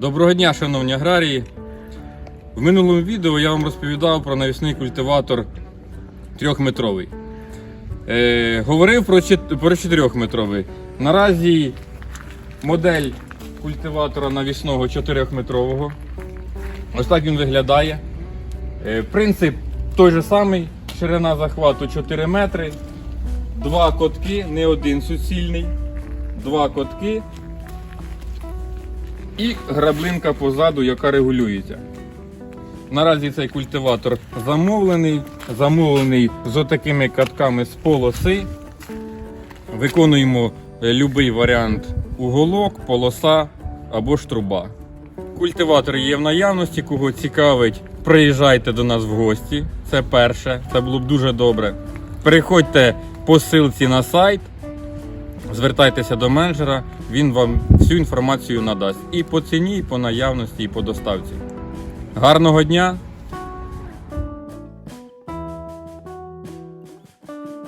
Доброго дня, шановні аграрії. В минулому відео я вам розповідав про навісний культиватор трьохметровий. Е, говорив про, 4-метровий. Наразі модель культиватора навісного 4-метрового. Ось так він виглядає. Е, принцип той же самий. Ширина захвату 4 метри. Два котки, не один суцільний. Два котки і граблинка позаду, яка регулюється. Наразі цей культиватор замовлений, замовлений з отакими катками з полоси. Виконуємо будь-який варіант уголок, полоса або ж труба. Культиватор є в наявності, кого цікавить, приїжджайте до нас в гості. Це перше, це було б дуже добре. Переходьте по ссылці на сайт, звертайтеся до менеджера, він вам всю інформацію надасть і по ціні, і по наявності, і по доставці. Гарного дня!